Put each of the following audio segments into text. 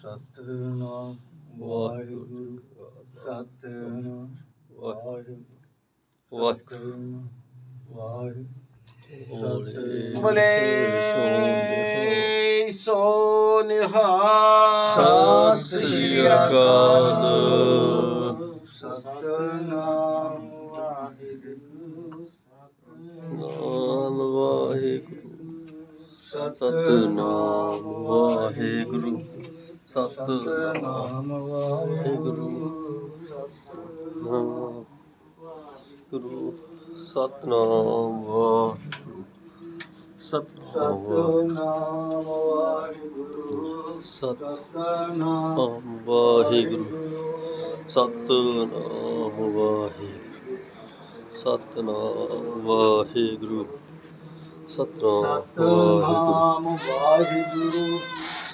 ਸਤਨਾਮ ਵਾਹਿਗੁਰੂ ਸਤਨਾਮ ਵਾਹਿਗੁਰੂ ਵਾਹਿਗੁਰੂ ਵਾਹਿਗੁਰੂ ਬੋਲੇ ਸੋ ਨਿਹਾਲ ਸਤਿ ਸ੍ਰੀ ਅਕਾਲ ਸਤਨਾਮ ਵਾਹਿਗੁਰੂ ਨਾਮ ਵਾਹਿਗੁਰੂ ਸਤਨਾਮ ਵਾਹਿਗੁਰੂ। ਸਤਨਾਮ ਵਾਹਿਗੁਰੂ। ਗੁਰੂ ਸਤਨਾਮ ਵਾਹਿਗੁਰੂ। ਸਤਨਾਮ ਵਾਹਿਗੁਰੂ। ਸਤਨਾਮ ਵਾਹਿਗੁਰੂ। ਸਤਨਾਮ ਵਾਹਿਗੁਰੂ। ਸਤਨਾਮ ਵਾਹਿਗੁਰੂ। ਸਤਨਾਮ ਵਾਹਿਗੁਰੂ।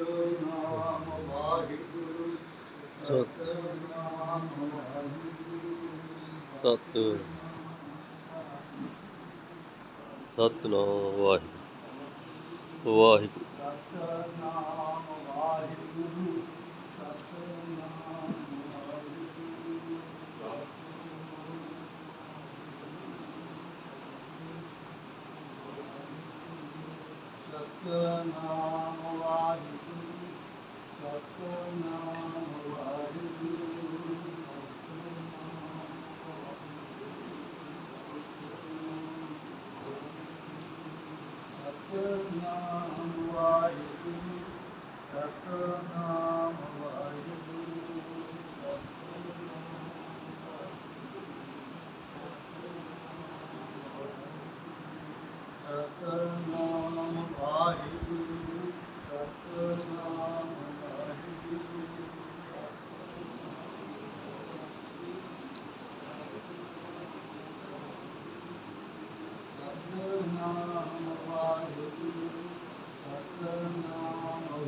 ਸਤਨਾਮ ਵਾਹਿਗੁਰੂ ਸਤਨਾਮ ਵਾਹਿਗੁਰੂ ਸਤ Satnam Waheguru Waheguru Satnam Waheguru Satya Nam Vahe Satya Nam Vahe Satya Nam Vahe Satya Nam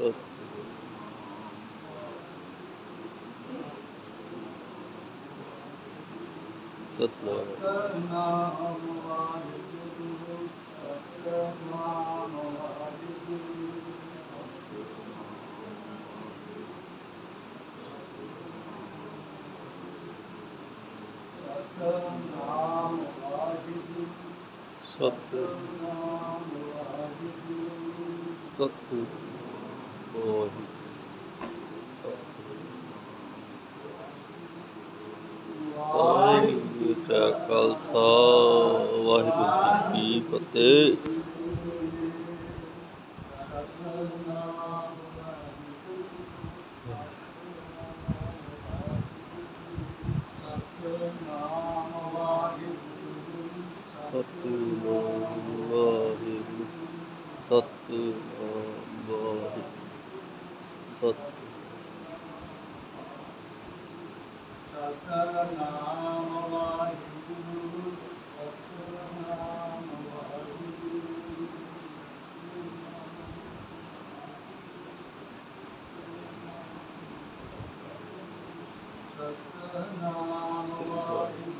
tatlı. Satın abi. Sattı. Sattı. ਉਹੀ ਵਾਹਿਗੁਰੂ ਜੀ ਖਾਲਸਾ ਵਾਹਿਗੁਰੂ ਜੀ ਕੀ ਫਤਿਹ। ਸਤਿ ਵਾਹਿਗੁਰੂ ਸਤਿ सत्य सतनाम वाहिगुरु सतनाम वाहिगुरु सतनाम वाहिगुरु